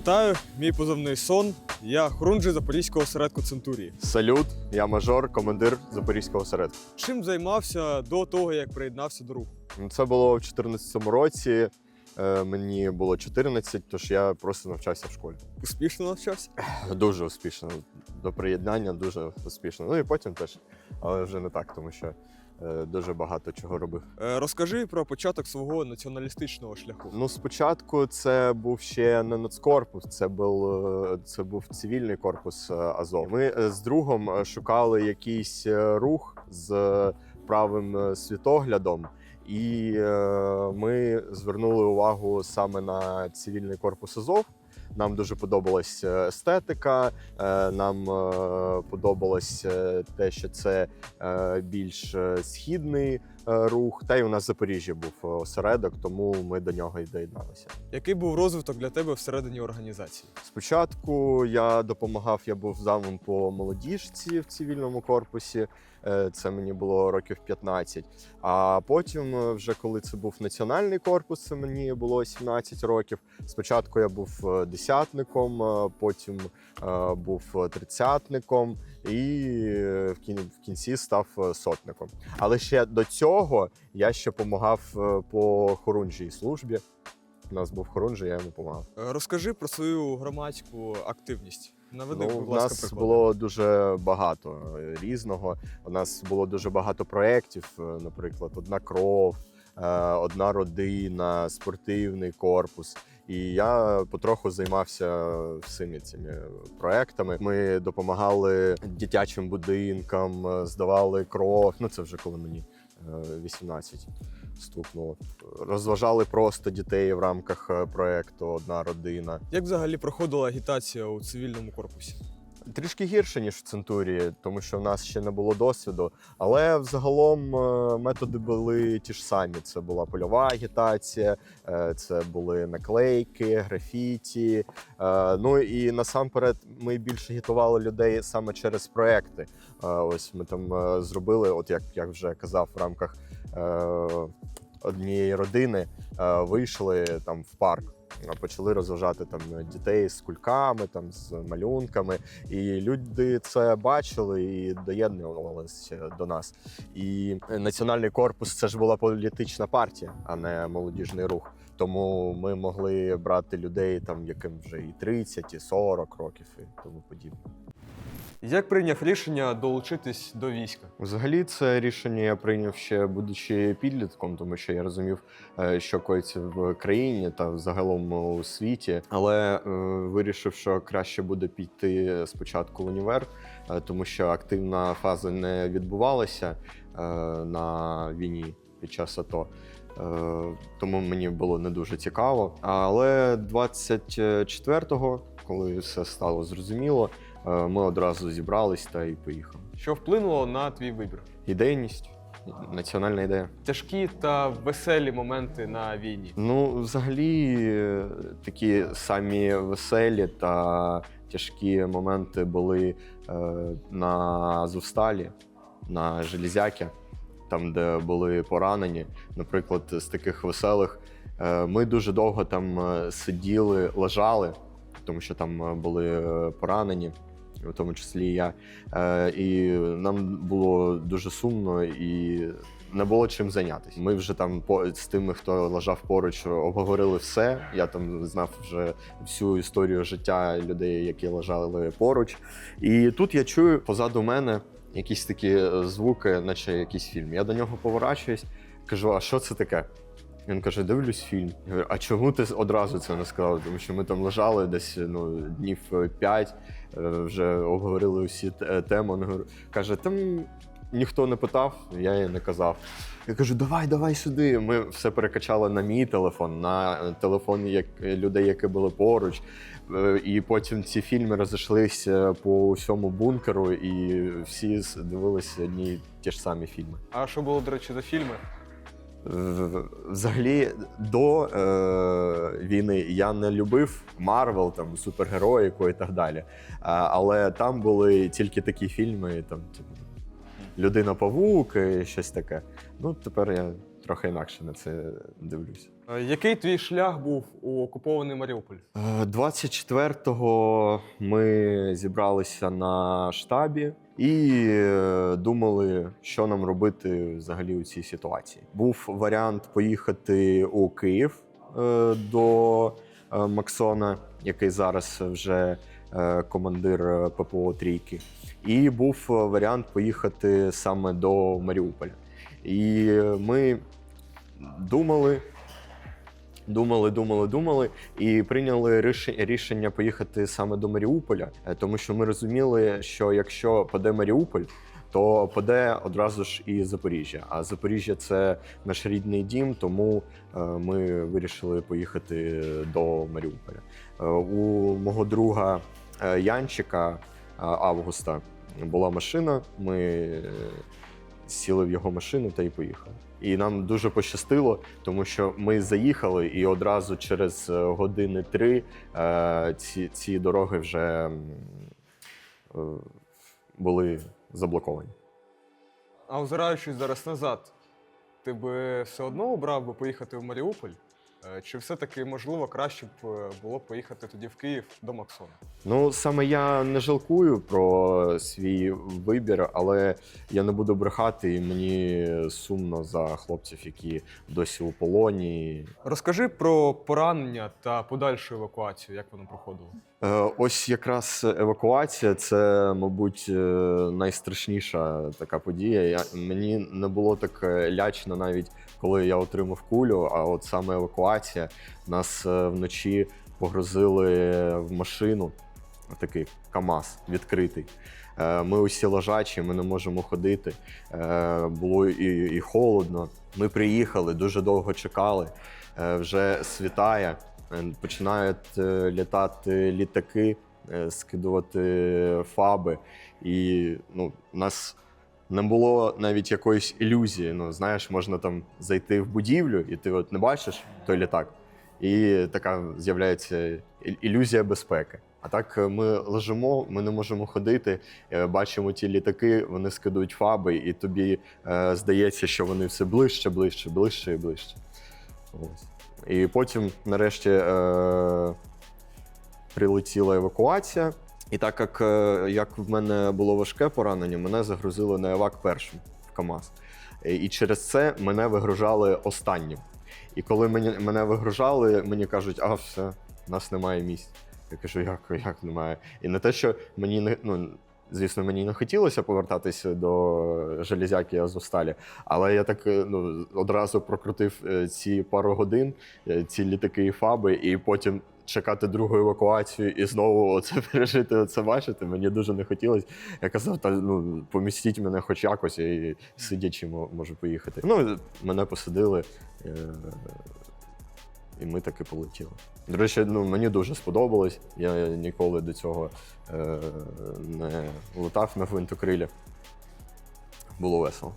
Вітаю, мій позивний сон. Я хорунжий Запорізького осередку Центурії. Салют, я мажор, командир Запорізького осередку. Чим займався до того, як приєднався до руху? Ну, Це було в 2014 році. Е, Мені було 14, тож я просто навчався в школі. Успішно навчався? Дуже успішно. До приєднання дуже успішно. Ну і потім теж, але вже не так, тому що дуже багато чого робив. Е, Розкажи про початок свого націоналістичного шляху. Ну, спочатку це був ще не нацкорпус, це був, е, це був цивільний корпус е, Азов. Ми е, з другом е, шукали якийсь е, рух з е, правим е, світоглядом, і е, ми звернули увагу саме на цивільний корпус Азов. Нам дуже подобалась е, естетика. е, Нам е, подобалось те, що це більш східний рух. Та й у нас в Запоріжжі був е, осередок, тому ми до нього й доєдналися. Який був розвиток для тебе всередині організації? Спочатку я допомагав, я був замом по молодіжці в цивільному корпусі. е, Це мені було років 15. А потім, е, вже коли це був національний корпус, це мені було 17 років. Спочатку я був е, десятником, е, потім е, був тридцятником і е, в кін- в кінці став е, сотником. Але ще до цього я ще допомагав по хорунжій службі. У нас був хорунжий, я йому допомагав. Е, Розкажи про свою громадську активність. Наведи, Ну, будь у нас приклади. було дуже багато е, різного. У нас було дуже багато проєктів, е, наприклад, одна кров, е, одна родина, спортивний корпус. І я потроху займався всіми цими проектами. Ми допомагали дитячим будинкам, е, здавали кров. Ну це вже коли мені е, 18 стукнуло. Розважали просто дітей в рамках е, проекту Одна родина. Як взагалі проходила агітація у цивільному корпусі? Трішки гірше, ніж в Центурії, тому що в нас ще не було досвіду. Але взагалом е, методи були ті ж самі. Це була польова агітація, е, це були наклейки, графіті. Е, Ну і насамперед ми більше агітували людей саме через проекти. Ось ми там зробили, от як я вже казав, в рамках однієї родини вийшли там в парк. Е, Почали розважати там дітей з кульками, там з малюнками, і люди це бачили і доєднувалися до нас. І національний корпус це ж була політична партія, а не молодіжний рух. Тому ми могли брати людей, там яким вже і 30, і 40 років, і тому подібне. Як прийняв рішення долучитись до війська? Взагалі, це рішення я прийняв ще будучи підлітком, тому що я розумів, е, що коїться в країні та загалом у світі. Але е, вирішив, що краще буде піти спочатку в універ, е, тому що активна фаза не відбувалася е, на війні під час АТО. Е, Тому мені було не дуже цікаво. Але 24-го, коли все стало зрозуміло, ми одразу зібрались та й поїхали. Що вплинуло на твій вибір? Ідейність, національна ідея. Тяжкі та веселі моменти на війні. Ну, взагалі, е, такі самі веселі та тяжкі моменти були е, на Азовсталі, на Железяки, там, де були поранені. Наприклад, з таких веселих. е, Ми дуже довго там е, сиділи, лежали, тому що там е, були е, поранені, в тому числі я. Е, І нам було дуже сумно і не було чим зайнятися. Ми вже там по з тими, хто лежав поруч, обговорили все. Я там знав вже всю історію життя людей, які лежали поруч. І тут я чую позаду мене якісь такі звуки, наче якийсь фільм. Я до нього поворачуюсь, кажу: а що це таке? Він каже: дивлюсь фільм. Я говорю, а чому ти одразу це не сказав? Тому що ми там лежали десь ну, днів е, п'ять, е, вже обговорили усі те- теми. Він каже, там ніхто не питав, я їй не казав. Я кажу, давай, давай сюди. Ми все перекачали на мій телефон, на телефон як, людей, які були поруч. Е, І потім ці фільми розійшлися по усьому бункеру, і всі дивилися одні ті ж самі фільми. А що було, до речі, за фільми? Взагалі, до е, війни я не любив Марвел, там супергероїку і так далі. Але там були тільки такі фільми, там типу, Людина Павук і щось таке. Ну, тепер я трохи інакше на це дивлюся. Е, Який твій шлях був у окупований Маріуполь? Е, 24-го ми зібралися на штабі і е, думали, що нам робити взагалі у цій ситуації. Був варіант поїхати у Київ е, до е, Максона, який зараз вже командир ППО Трійки. І був варіант поїхати саме до Маріуполя. І ми думали, думали, думали, думали і прийняли рішення поїхати саме до Маріуполя, е, тому що ми розуміли, що якщо паде Маріуполь, то паде одразу ж і Запоріжжя. А Запоріжжя це наш рідний дім, тому е, ми вирішили поїхати до Маріуполя. Е, У мого друга Янчика Августа була машина. Ми сіли в його машину та й поїхали. І нам дуже пощастило, тому що ми заїхали, і одразу через е, години три е, ці, ці дороги вже е, були заблоковані. А озираючись зараз назад, ти би все одно обрав би поїхати в Маріуполь? Е, Чи все-таки можливо краще б е, було поїхати тоді в Київ до Максона? Ну, саме я не жалкую про свій вибір, але я не буду брехати, і мені сумно за хлопців, які досі у полоні. Розкажи про поранення та подальшу евакуацію, як воно проходило. Е, Ось якраз евакуація це, мабуть, е, найстрашніша така подія. Я, мені не було так е, лячно навіть коли я отримав кулю. А от саме евакуація нас вночі погрузили в машину, такий КАМАЗ відкритий. Ми усі лежачі, ми не можемо ходити. Було і, і холодно. Ми приїхали, дуже довго чекали. Вже світає. Е, Починають е, літати літаки, е, скидувати фаби. І ну, у нас не було навіть якоїсь ілюзії. Ну, знаєш, можна там зайти в будівлю, і ти от не бачиш той літак, і така з'являється ілюзія безпеки. А так ми лежимо, ми не можемо ходити, бачимо ті літаки, вони скидують фаби, і тобі е, здається, що вони все ближче, ближче, ближче і ближче. Ось. І потім, нарешті, е, прилетіла евакуація. І так як, е, як в мене було важке поранення, мене загрузили на евак першим в КАМАЗ. І через це мене вигружали останнім. І коли мені, мене вигружали, мені кажуть, а все, нас немає місць. Я кажу, як, як немає? І не те, що мені не ну. Звісно, мені не хотілося повертатися до железяки Азовсталі, але я так е, ну, одразу прокрутив е, ці пару годин, е, ці літаки і фаби, і потім чекати другу евакуацію і знову це пережити, це бачити. Мені дуже не хотілося. Я казав, та ну помістіть мене хоч якось, і сидячи можу поїхати. Ну, мене посадили. І ми таки полетіли. До речі, ну мені дуже сподобалось. Я ніколи до цього е, не летав на гвинтокрилі. Було весело.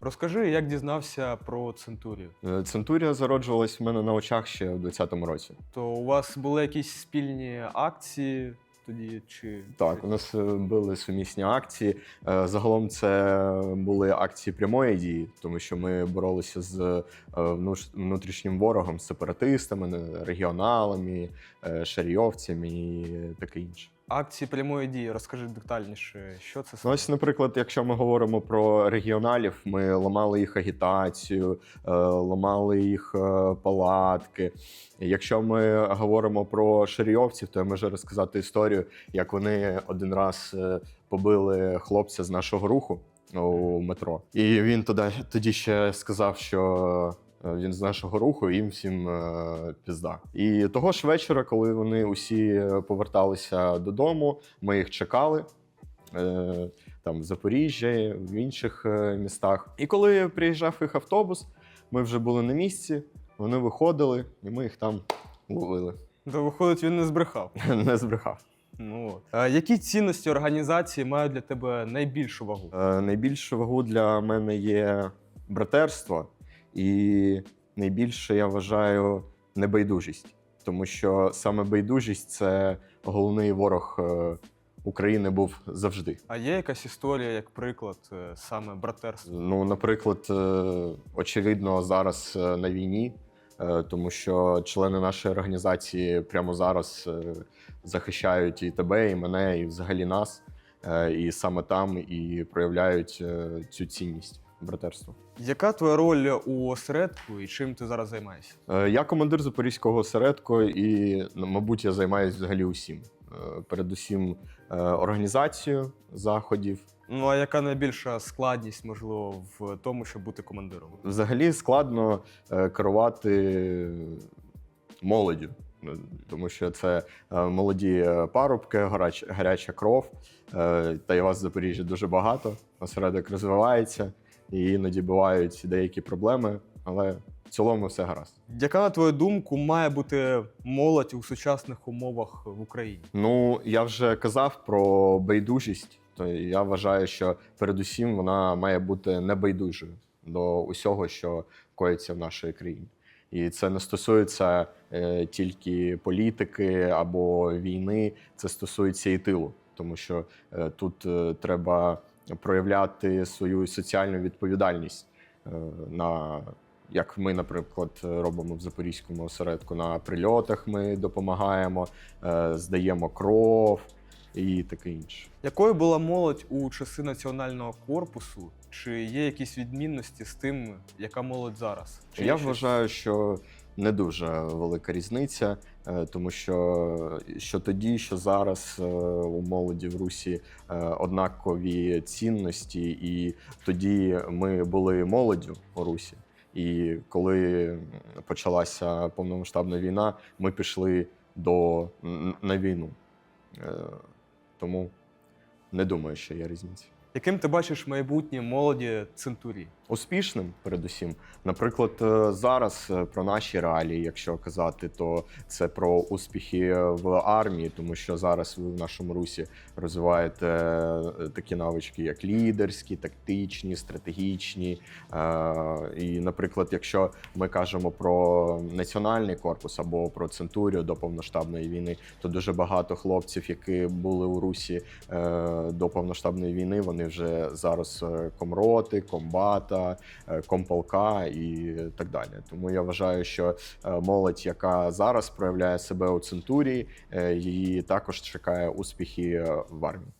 Розкажи, як дізнався про Центурію. Е, Центурія зароджувалась в мене на очах ще в 20-му році. То у вас були якісь спільні акції тоді? Чи Так, у нас е, були сумісні акції. Е, Загалом це були акції прямої дії, тому що ми боролися з е, внутрішнім ворогом, з сепаратистами, регіоналами, шарійовцями і таке інше. Акції прямої дії? Розкажи детальніше, що це Ну, ось, наприклад, якщо ми говоримо про регіоналів, ми ламали їх агітацію, е, ламали їх е, палатки. Якщо ми говоримо про шарійовців, то я можу розказати історію, як вони один раз е, побили хлопця з нашого руху у метро. І він тоді, тоді ще сказав, що. Е, Він з нашого руху, їм всім е, пізда. І того ж вечора, коли вони усі е, поверталися додому, ми їх чекали там в Запоріжжі, в інших містах. І коли приїжджав їх автобус, ми вже були на місці, вони виходили, і ми їх там ловили. То виходить, він не збрехав. Не збрехав. Ну от. Які цінності організації мають для тебе найбільшу вагу? Е, найбільшу вагу для мене є братерство, і найбільше я вважаю небайдужість, тому що саме байдужість це головний ворог е, України був завжди. А є якась історія, як приклад, е, саме братерства? Ну, наприклад, е, очевидно, зараз на війні, тому що члени нашої організації прямо зараз захищають і тебе, і мене, і взагалі нас. І саме там і проявляють цю цінність братерства. Яка твоя роль у осередку і чим ти зараз займаєшся? Е, Я командир запорізького осередку, і, ну, мабуть, я займаюся взагалі усім. Е, Передусім е, організацією заходів, Ну а яка найбільша складність, можливо, в тому, щоб бути командиром? Взагалі складно керувати молоддю, тому що це молоді парубки, гаряча кров. Та й у вас в Запоріжжі дуже багато. Осередок розвивається, і іноді бувають деякі проблеми, але в цілому все гаразд. Яка, на твою думку, має бути молодь у сучасних умовах в Україні? Ну, я вже казав про байдужість, то я вважаю, що передусім вона має бути небайдужою до усього, що коїться в нашій країні. І це не стосується е, тільки політики або війни, це стосується і тилу, тому що е, тут е, треба проявляти свою соціальну відповідальність е, на як ми, наприклад, робимо в Запорізькому осередку на прильотах. Ми допомагаємо, е, здаємо кров і таке інше. Якою була молодь у часи національного корпусу? Чи є якісь відмінності з тим, яка молодь зараз? Чи Я вважаю, що не дуже велика різниця, тому що що тоді, що зараз е, у молоді в Русі е, однакові цінності, і тоді ми були молоддю у Русі. І коли почалася повномасштабна війна, ми пішли до на війну. Е, Тому не думаю, що є різниця. Яким ти бачиш майбутнє молоді центурі? Успішним, передусім. Наприклад, е, зараз е, про наші реалії, якщо казати, то це про успіхи в армії, тому що зараз ви в нашому русі розвиваєте е, такі навички, як лідерські, тактичні, стратегічні. Е, І, наприклад, якщо ми кажемо про національний корпус або про центурію до повноштабної війни, то дуже багато хлопців, які були у Русі е, до повноштабної війни, вони вже зараз е, комроти, комбата, е, комполка і так далі. Тому я вважаю, що е, молодь, яка зараз проявляє себе у центурії, е, її також чекає успіхи в армії.